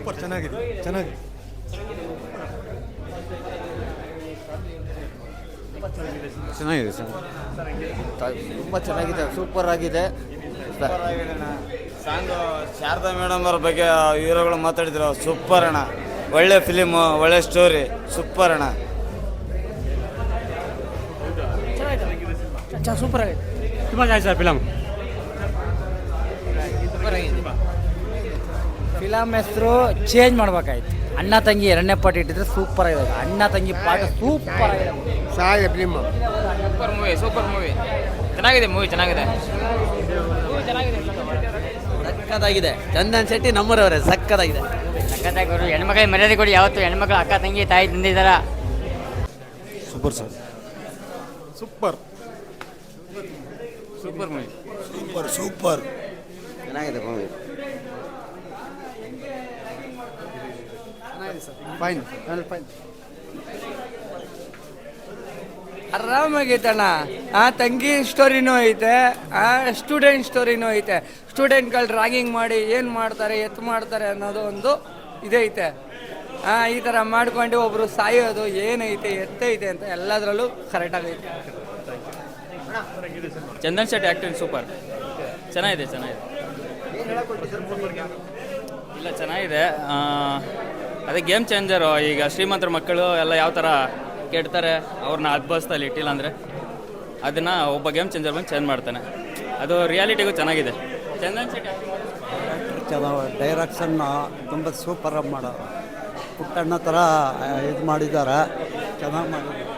Super ಚೆನ್ನಾಗಿದೆ ಚೆನ್ನಾಗಿ ಚೆನ್ನಾಗಿದೆ ಸರ್. ತುಂಬ ಚೆನ್ನಾಗಿದೆ ಸೂಪರ್ ಆಗಿದೆ. ಸಾಂಗ್ ಶಾರದಾ ಮೇಡಮ್ ಅವ್ರ ಬಗ್ಗೆ ಹೀರೋಗಳು ಮಾತಾಡಿದ್ರು. ಸೂಪರ್ ಅಣ್ಣ. ಒಳ್ಳೆ ಫಿಲಿಮು ಒಳ್ಳೆ ಸ್ಟೋರಿ ಸೂಪರ್ ಅಣ್ಣ. ಸೂಪರ್ ಆಗಿದೆ. ತುಂಬ ಚೆನ್ನಾಗಿದೆ ಸರ್ ಫಿಲಮ್ ಫಿಲಮ್ ಹೆಸರು ಚೇಂಜ್ ಮಾಡ್ಬೇಕಾಯ್ತು. ಅಣ್ಣ ತಂಗಿ ಎರಡನೇ ಪಾರ್ಟ್ ಇಟ್ಟಿದ್ರೆ ಸೂಪರ್ ಆಗಿದೆ ಅಣ್ಣ ತಂಗಿ ಪಾರ್ಟ್ ಸೂಪರ್ ಆಗಿದೆ ಸಾಯ film super movie super movie ಚೆನ್ನಾಗಿದೆ ಮೂವಿ ಚೆನ್ನಾಗಿದೆ. ಸಕ್ಕತ್ತಾಗಿದೆ ಚಂದನ್ ಶೆಟ್ಟಿ ನಮ್ಮೂರವರೇ ಸಕ್ಕದಾಗಿದೆ. ಸಕ್ಕತ್ತಾಗಿ ಕೊಡು ಹೆಣ್ಮಕ್ಳಿಗೆ ಮರ್ಯಾದೆ ಕೊಡಿ. ಯಾವತ್ತು ಹೆಣ್ಮಕ್ಳು ಅಕ್ಕ ತಂಗಿ ತಾಯಿ ತಂದಿದ್ದಾರ? Super sir super super movie super super ಚೆನ್ನಾಗಿದೆ ಮೂವಿ ಫೈನ್ ಫೈನ್ ಆರಾಮಾಗೈತಣ್ಣ ಆ ತಂಗಿ ಸ್ಟೋರಿನೂ ಐತೆ, ಆ ಸ್ಟೂಡೆಂಟ್ ಸ್ಟೋರಿನೂ ಐತೆ. ಸ್ಟೂಡೆಂಟ್ಗಳು ರ್ಯಾಗಿಂಗ್ ಮಾಡಿ ಏನು ಮಾಡ್ತಾರೆ ಎತ್ತು ಮಾಡ್ತಾರೆ ಅನ್ನೋದು ಒಂದು ಇದೈತೆ ಆ, ಈ ಥರ ಮಾಡ್ಕೊಂಡು ಒಬ್ರು ಸಾಯೋದು ಏನೈತೆ, ಎತ್ತೈತೆ ಅಂತ ಎಲ್ಲದರಲ್ಲೂ ಕರೆಕ್ಟಾಗೈತೆ ಚಂದನ್ ಶೆಟ್ಟಿ ಆ್ಯಕ್ಟಿಂಗ್ ಸೂಪರ್ ಚೆನ್ನಾಗಿದೆ ಚೆನ್ನಾಗಿದೆ. ಇಲ್ಲ, ಚೆನ್ನಾಗಿದೆ. ಅದೇ ಗೇಮ್ ಚೇಂಜರು ಈಗ ಶ್ರೀಮಂತರ ಮಕ್ಕಳು ಎಲ್ಲ ಯಾವ ಥರ ಕೆಡ್ತಾರೆ ಅವ್ರನ್ನ ಅದ್ಭಸ್ತಲ್ಲಿ ಇಟ್ಟಿಲ್ಲ ಅಂದರೆ ಅದನ್ನು ಒಬ್ಬ ಗೇಮ್ ಚೇಂಜರ್ ಬಂದು ಚೇಂಜ್ ಮಾಡ್ತಾನೆ. ಅದು ರಿಯಾಲಿಟಿಗೂ ಚೆನ್ನಾಗಿದೆ. ಚಂದನ್ ಶೆಟ್ಟಿ ಚೆನ್ನಾಗ ಡೈರೆಕ್ಷನ್ನ ತುಂಬ ಸೂಪರಾಗಿ ಮಾಡೋ ಪುಟ್ಟಣ್ಣ ಥರ ಇದು ಮಾಡಿದ್ದಾರೆ. ಚೆನ್ನಾಗಿ ಮಾಡಿದ್ದಾರೆ.